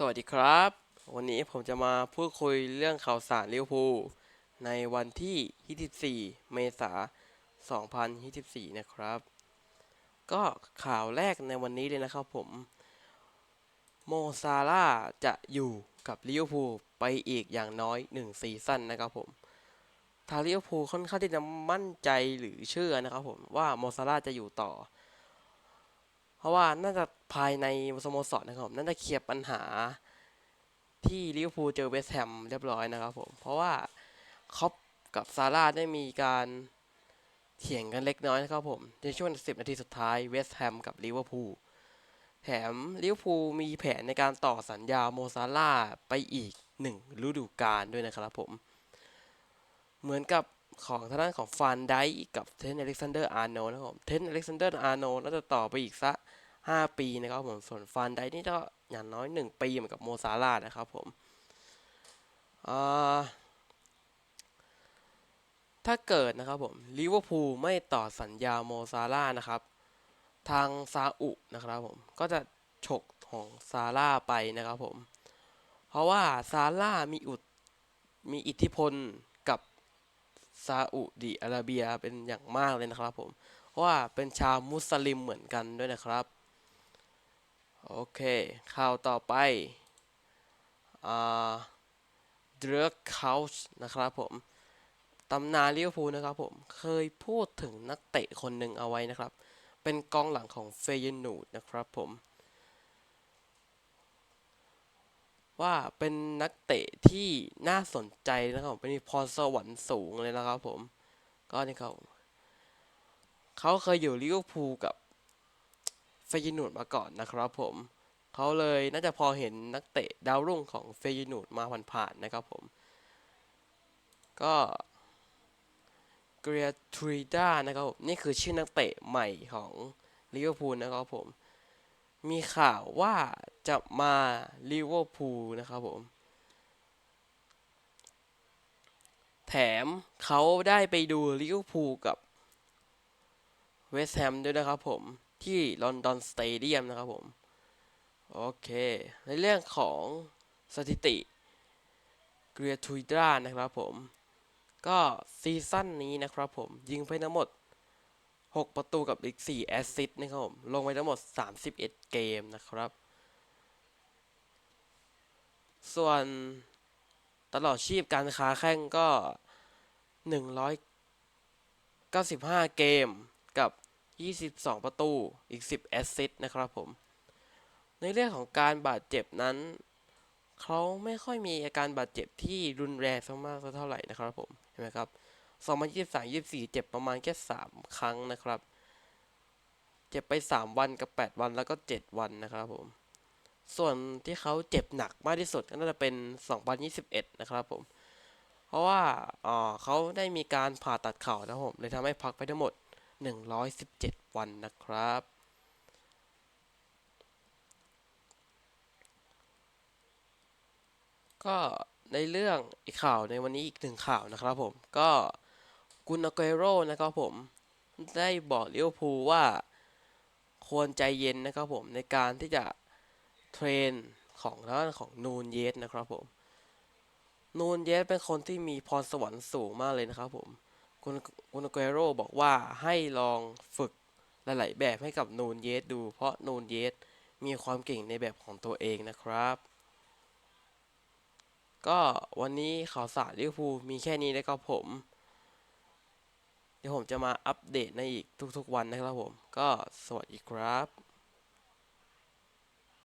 สวัสดีครับ วันนี้ผมจะมาพูดคุยเรื่องข่าวสารลิเวอร์พูลในวันที่ 24 เมษายน 2024 นะครับ ก็ข่าวแรกในวันนี้เลยนะครับผม โมซาร่าจะอยู่กับลิเวอร์พูลไปอีกอย่างน้อย 1 ซีซั่นนะครับผม ทางลิเวอร์พูลค่อนข้างที่จะมั่นใจหรือเชื่อนะครับผมว่าโมซาร่าจะอยู่ต่อ ราะว่าน่าจะภายในสโมสรนะครับผมน่าจะเคลียร์ปัญหาที่ลิเวอร์พูลเจอเวสต์แฮมเรียบร้อยนะครับผม เพราะว่าคอปกับซาร่าห์ได้มีการเถียงกันเล็กน้อยนะครับผม ในช่วง 10 นาทีสุดท้ายเวสต์แฮมกับลิเวอร์พูลแถมลิเวอร์พูลมีแผนในการต่อสัญญาโมซาร่าไปอีกหนึ่งฤดูกาลด้วยนะครับผม เหมือนกับของทางด้านของฟานไดกับเทนอเล็กซานเดอร์อาร์โนนะครับผม เทนอเล็กซานเดอร์อาร์โนน่าจะต่อไปอีกสัก 5 ปีนะครับผม ส่วนฟานไดนี่ก็อย่างน้อย 1 ปีเหมือนกับโมซาร่านะครับผมถ้าเกิดนะครับผมลิเวอร์พูลไม่ต่อสัญญาโมซาร่านะครับ ทางซาอุนะครับผม ก็จะฉกของซาร่าไปนะครับผม เพราะว่าซาร่ามีอุดมีอิทธิพลกับซาอุดิอาระเบียเป็นอย่างมากเลยนะครับผม เพราะว่าเป็นชาวมุสลิมเหมือนกันด้วยนะครับ โอเค ข่าวต่อไปอ่าเดรกเคาส์นะครับผม ตำนานลิเวอร์พูลนะครับผม เคยพูดถึงนักเตะคนหนึ่งเอาไว้นะครับ เป็นกองหลังของเฟยนูดนะครับผม ว่าเป็นนักเตะที่น่าสนใจนะครับผม เป็นพรสวรรค์สูงเลยนะครับผม ก็นี่เขาเขาเคยอยู่ลิเวอร์พูลกับ เฟยนูดมาก่อนนะครับผมเขาเลยน่าจะพอเห็นนักเตะดาวรุ่งของเฟยนูดมาผ่านๆนะครับผม ก็เกรียทรีดานะครับผมนี่คือชื่อนักเตะใหม่ของลิเวอร์พูลนะครับผม มีข่าวว่าจะมาลิเวอร์พูลนะครับผม แถมเขาได้ไปดูลิเวอร์พูลกับเวสต์แฮมด้วยนะครับผม ที่ลอนดอนสเตเดียมนะครับผม โอเค ในเรื่องของสถิติเกรียทูดรานะครับผม ก็ซีซั่นนี้นะครับผม ยิงไปทั้งหมด 6 ประตูกับอีก 4 แอสซิสต์นะครับผม ลงไปทั้งหมด 31 เกมนะครับ ส่วนตลอดชีพการค้าแข่งก็ 195 เกมกับ 22 ประตู อีก 10 แอสซิสต์นะครับผม ในเรื่องของการบาดเจ็บนั้น เขาไม่ค่อยมีอาการบาดเจ็บที่รุนแรงสักมากสักเท่าไหร่นะครับผม เห็นไหมครับ 2023 24 เจ็บประมาณแค่ 3 ครั้งนะครับ เจ็บไป 3 วันกับ 8 วันแล้วก็ 7 วันนะครับผม ส่วนที่เขาเจ็บหนักมากที่สุดก็น่าจะเป็น 2021 นะครับผม เพราะว่าอ่าเขาได้มีการผ่าตัดเข่านะครับผมเลยทำให้พักไปทั้งหมด 117 วันนะครับ ก็ในเรื่องอีกข่าวในวันนี้อีกหนึ่งข่าวนะครับผม ก็กุนอาเกโรนะครับผม ได้บอกลิเวอร์พูลว่าควรใจเย็นนะครับผมในการที่จะเทรนของด้านของนูนเยสนะครับผมนูนเยสเป็นคนที่มีพรสวรรค์สูงมากเลยนะครับผม กุนกุนอาเกโรบอกว่าให้ลองฝึกหลายๆแบบให้กับนูนเยสดู เพราะนูนเยสมีความเก่งในแบบของตัวเองนะครับ ก็วันนี้ข่าวสารลิเวอร์พูลมีแค่นี้นะครับผม เดี๋ยวผมจะมาอัปเดตในอีกทุกๆวันนะครับผม ก็สวัสดีครับ